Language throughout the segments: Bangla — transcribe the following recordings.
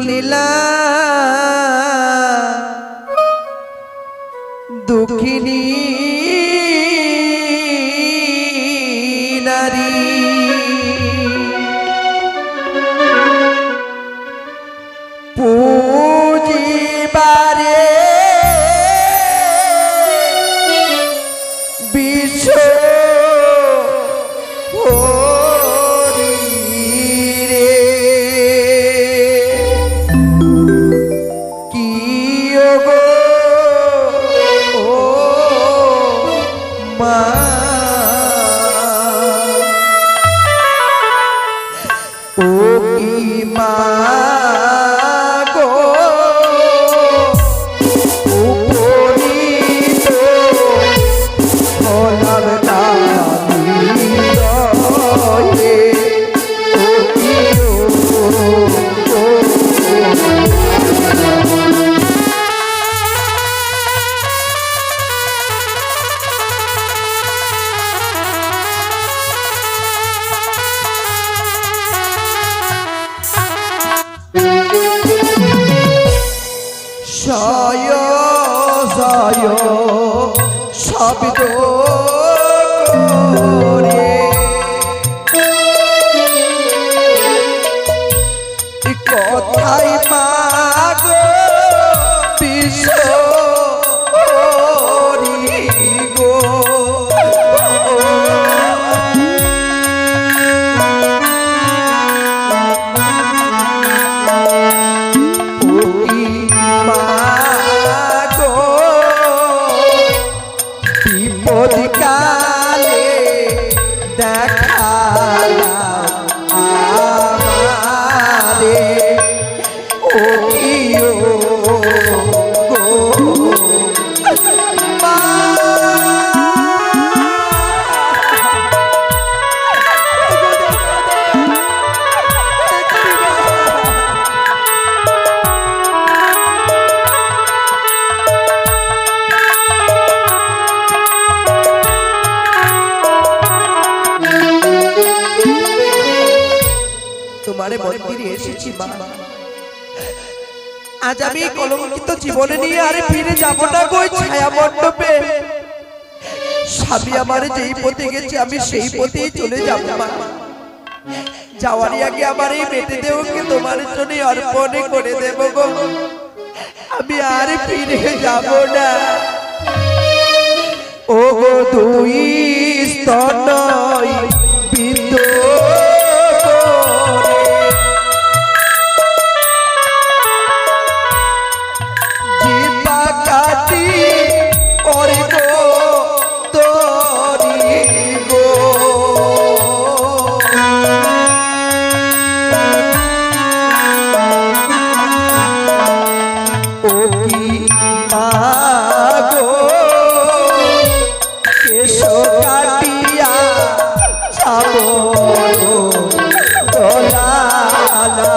লীলা দুঃখিনী আর ফিরে যাব না গো ছায়া মণ্ডপে। স্বামী আমার যেই পথে গেছে, আমি সেই পথেই চলে যাব যাওয়ারই আগে আমার এই বেটে দেবকে তোমার জন্য অর্পণে করে দেব গো। আমি আর ফিরে যাব না। ও গো স্তনয় वाला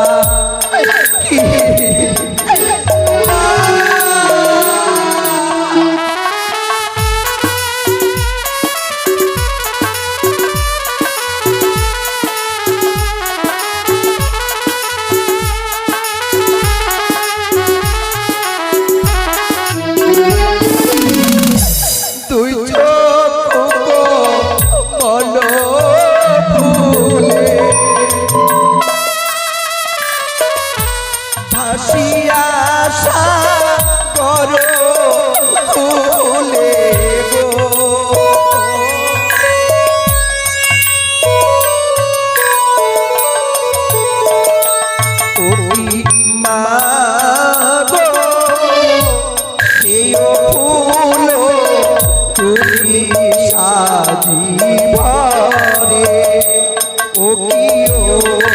মাঝি ভরে ও কি ও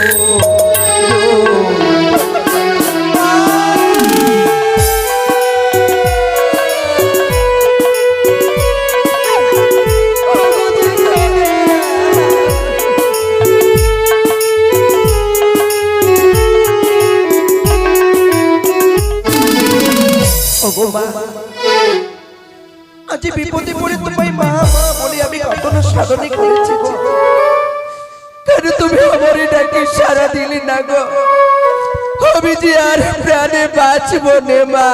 বাঁচব নে মা।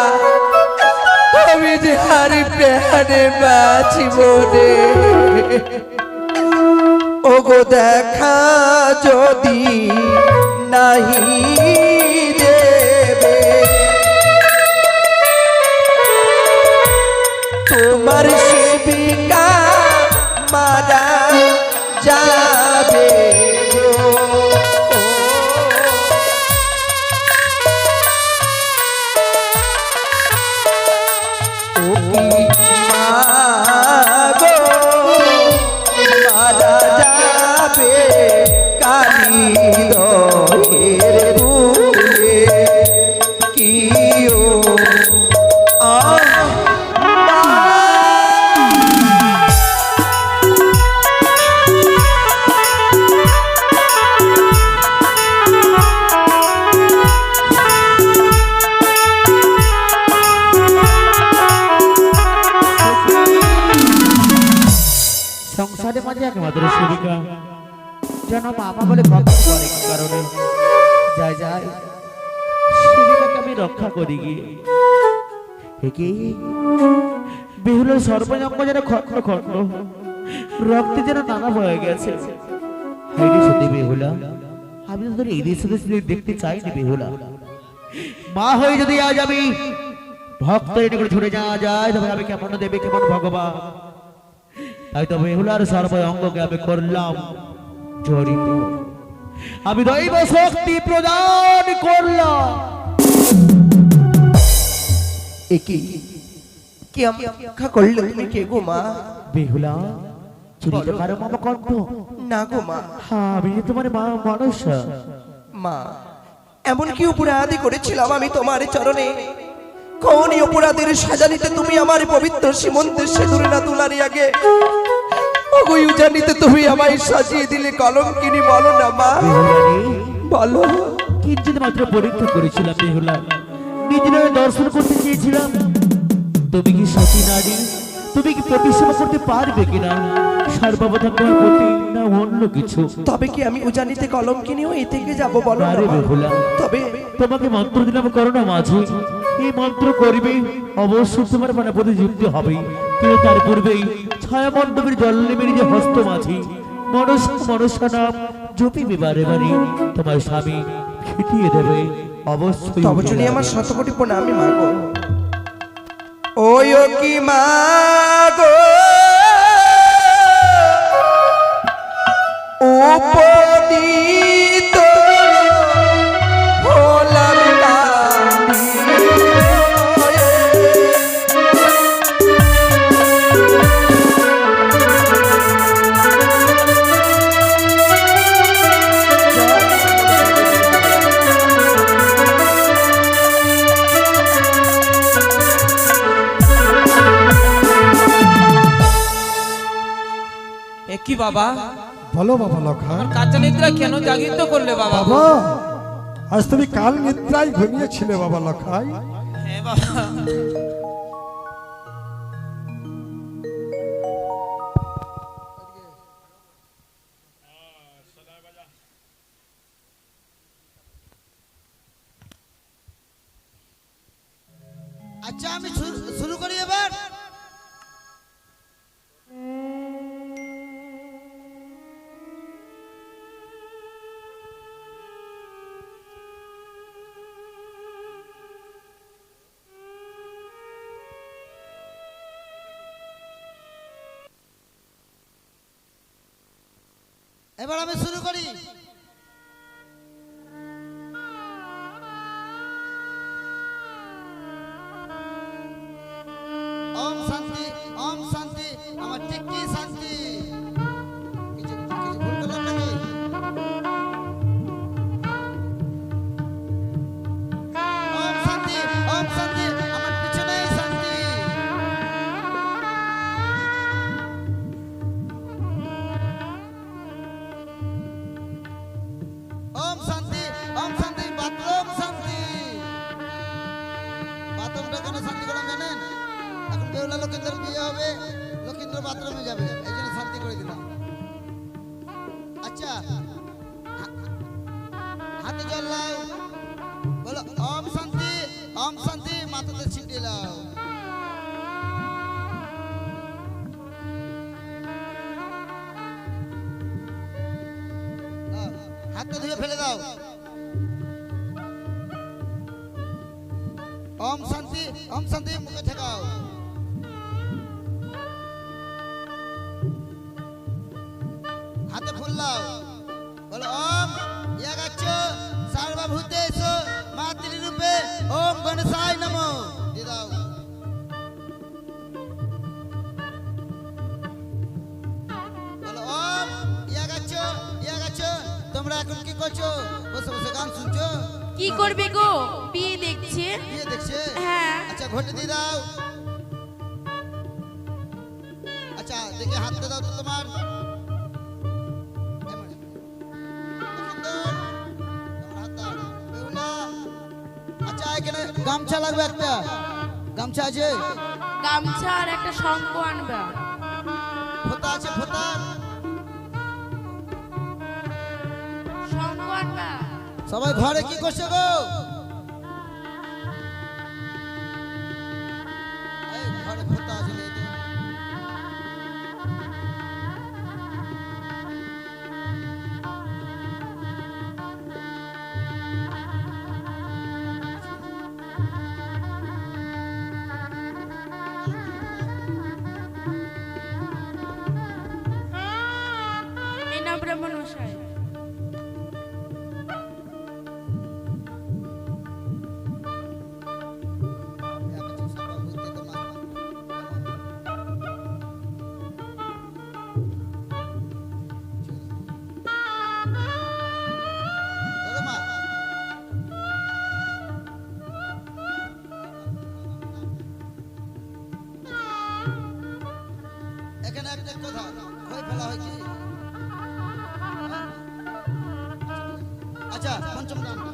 আমি যে হারি প্রাণে বাঁচব নে ওগো দেখা যদি নাহি সংসারের মাঝে একমাত্র সেবিকা যেন মামা বলে কথা করে কারণে। যাই যাই। সেবিকাকে আমি রক্ষা করি গিয়ে। বেহুলের সর্বজঙ্গ যেন খন্ড খন্ড রক্তে যেন নানা হয়ে গেছে। সত্যি বেহুলা? আমি তো তোর দেশে দেশে দেখতে চাইনি বেহুলা। মা হয়ে যদি আজ আমি ভক্তের নিকট ছুটে যাওয়া যায় তবে আমি কেমন দেবে কেমন ভগবান? তাই তো বেহুলার সর্ব অঙ্গকে আমি করলাম। জড়িত। আমি দৈব শক্তি প্রদান করলাম। কি? করলে তুমি কে গো মা? বেহুলা চিনিতে পারো মামা কণ্ঠ না গো মা। হ্যাঁ আমি যে তোমার মা মানুষ। মা এমন কি অপরাধী করেছিলাম আমি তোমার চরণে? কোন অপরাধের সাজা নিতে তুমি আমার পবিত্র সীমন্তের সেতুরে না তোলার আগে জানিতে তুমি আমায় সাজিয়ে দিলে কলম কিনি বলো না মা। বলো। কিঞ্চিত মাত্র পরীক্ষা করেছিলাম বেহুলা। নিজের দর্শন করতে চেয়েছিলাম। তুমি কি সতী নারী? তুমি কি প্রতিষ্ঠা করতে পারবে কিনা? সর্বপ্রথম তোমার প্রতি না অন্য কিছু? তবে কি আমি উজানিতে কলম কিনেও থেকে যাব বলো না আরে মা? বেহুলা তবে তোমাকে মন্ত্র দিলাম করোনা মাঝে। এই মন্ত্র করবে অবশ্যই তোমার মানে প্রতি যুক্তি হবে। কিন্তু তার পূর্বেই ছায়া মণ্ডপের জল নেমে যে হস্ত মাঝি। মনস মনসা নাম জপি বিবারে বাড়ি। তোমার স্বামী খেটিয়ে দেবে অবশ্যই তবে যদি আমার শতকোটি প্রণামী মাগো। ওই কি মাগো? উপনীত বাবা। বলো বাবা আমার কাঁচা নিদ্রা কেন জাগিত করলে বাবা? বাবা আজ তুমি কাল নিদ্রায় ঘুমিয়েছিলে বাবা লক্ষাই হ্যাঁ বাবা। আচ্ছা আমি শুরু- শুরু করি এবার? হাতে ফুল লাও বলো ওম ইয়াগাচ্ছ সর্বভূতেষ মাতৃরূপে ওম গণেশায় নমো দিয়ে দাও বলো ওম ইয়াগাচ্ছ ইয়াগাচ্ছ তোমরা এখন কি করছ বসে বসে গান শুনছো কি করবে গো বিয়ে দেখছে বিয়ে দেখছে হ্যাঁ আচ্ছা ঘটে দিয়ে দাও আচ্ছা দেখে হাতটা দাও তো তোমার গামছা লাগবে একটা। গামছা আছে? গামছা আর একটা শঙ্খ আনবে। ফোতা আছে ফোতা শঙ্খ আনবা। সবাই ঘরে কি করছে গো? ঘরে ফোতা আছে এখানে কথা খই ফেলা হয়েছে। আচ্ছা পঞ্চম দান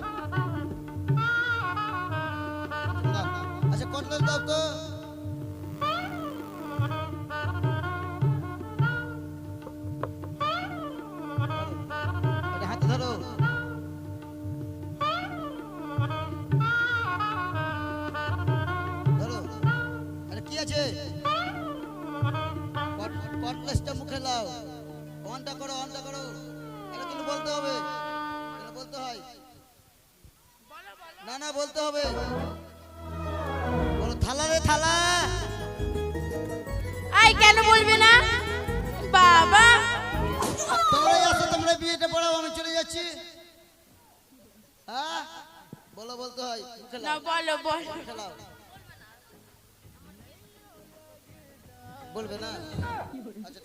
বলবে না? আচ্ছা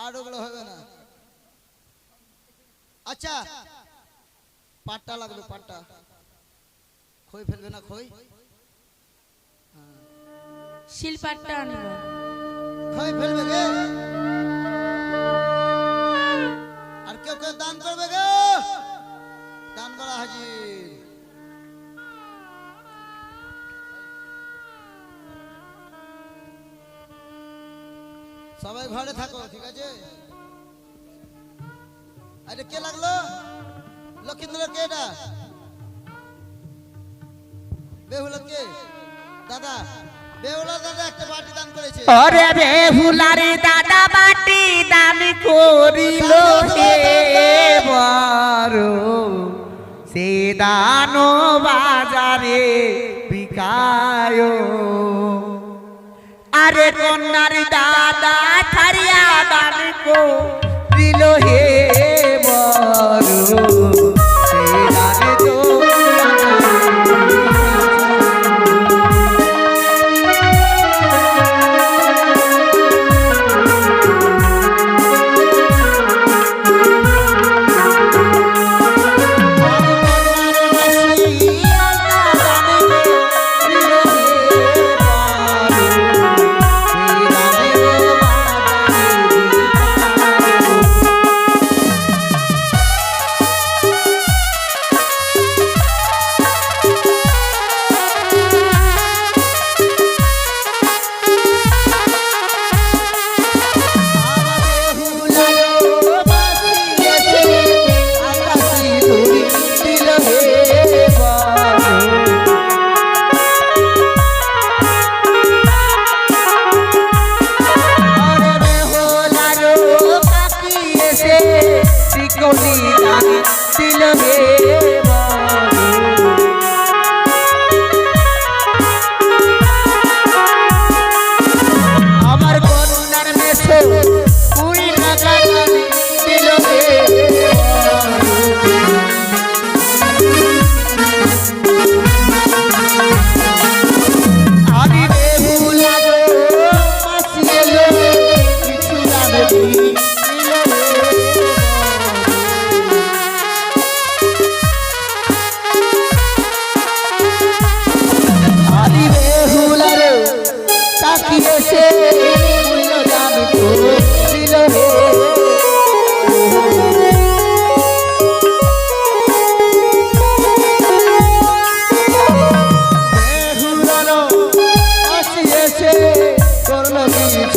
আর ওগুলো হবে না। আচ্ছা পাটটা লাগবে পাটটা। খই ফেলবে না খই? শিলপাটটা আনবা। খই ফেলবে গে আর কেউ কেউ দান করবে গে দান করা হাজির। সবাই ঘরে থাকো ঠিক আছে? আরে কে লাগল? লক্ষিন্দর কে এটা? বেহুলা কে? দাদা বেহুলা দাদা একটা বাটি দান করেছে। ওরে বেহুলারে দাদা বাটি দান করিল হে বড় সে দান বাজারে বিকায়। আরে কন্যার দাদা ছাড়িয়া দান দিল হে বড় দিল রে।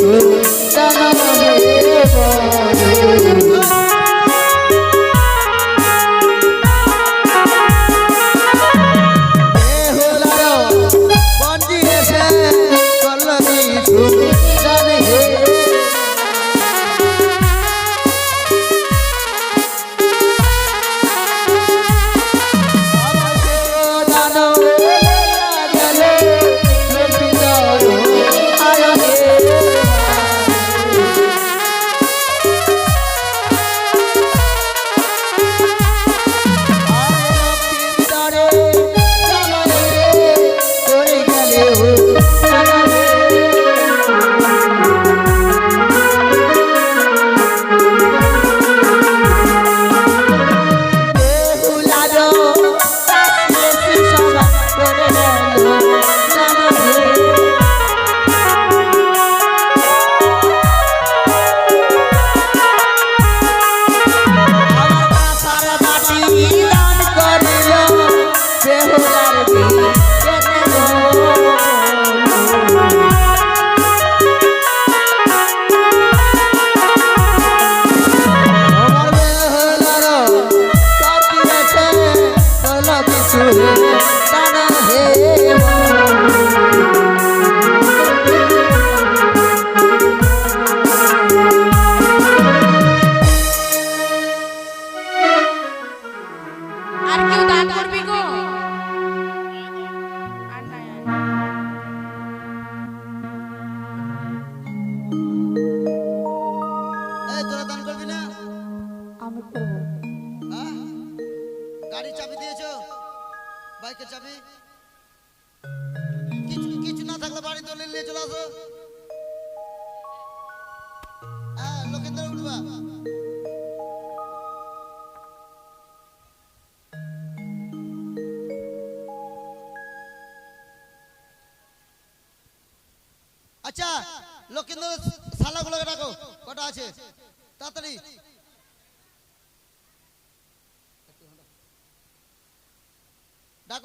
না না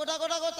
ডাকো ডাকো ডাকো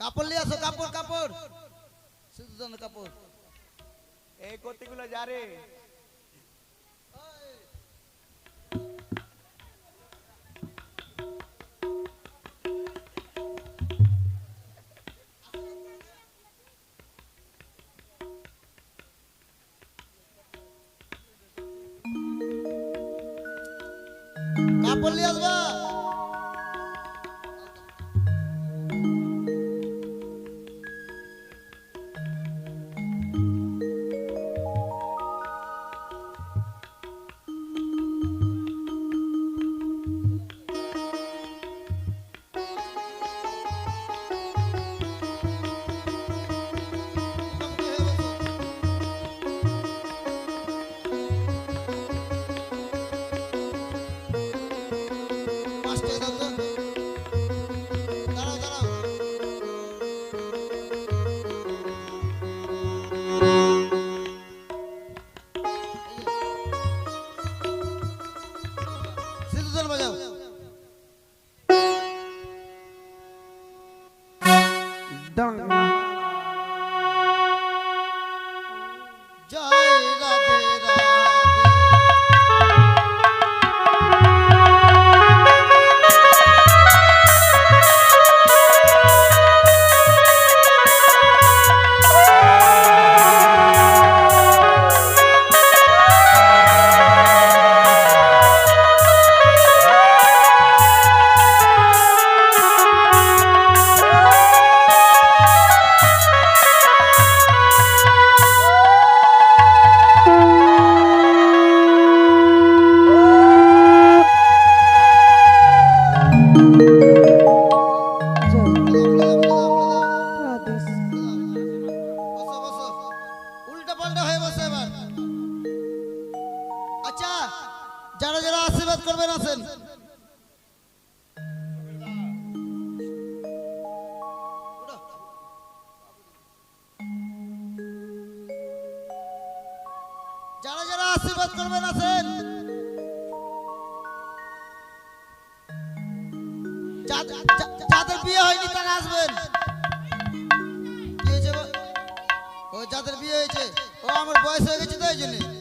কাপড় নিয়ে আসো কাপড় কাপড়। সিদ্ধুজনের কাপড়। এই কতগুলো যারে যাদের বিয়ে হয়েছে ও আমার বয়স হয়ে গেছে তো এই জন্য।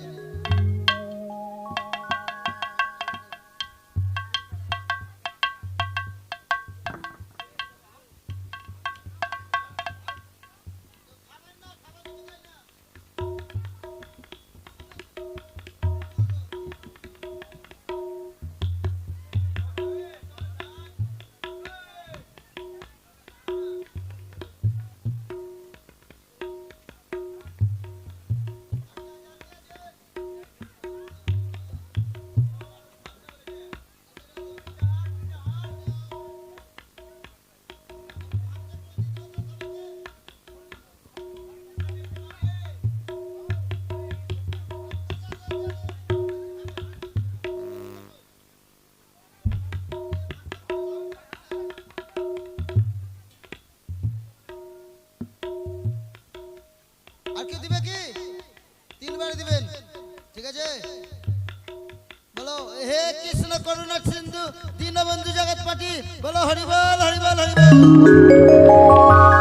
হে কৃষ্ণ করুণা সিন্ধু দীনবন্ধু জগৎ পাটি বলো হরিবল হরিবল হরিবল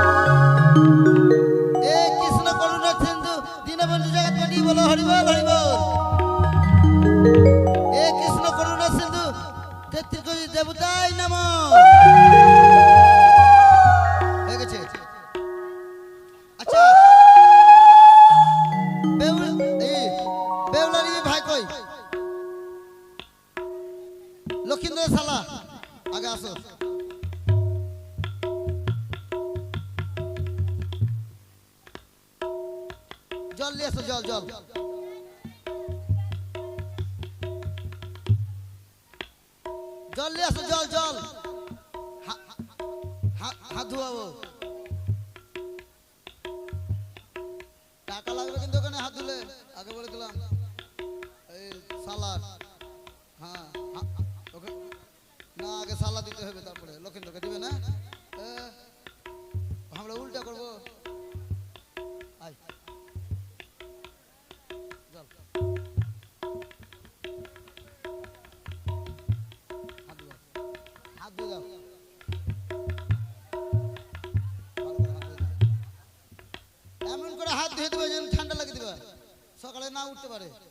জল নিয়ে আসো জল জল। জল নিয়ে আসো জল জল। হাত ধোয়াবো। টাকা লাগবে কিন্তু ওখানে হাত ধুলে, আগে বলে দিলাম এই সালাদ। হ্যাঁ ওকে। না, আগে সালাদ দিতে হবে তারপরে। লক্ষিন্দরকে দিবে না? আমরা উল্টা করব। Álvarez.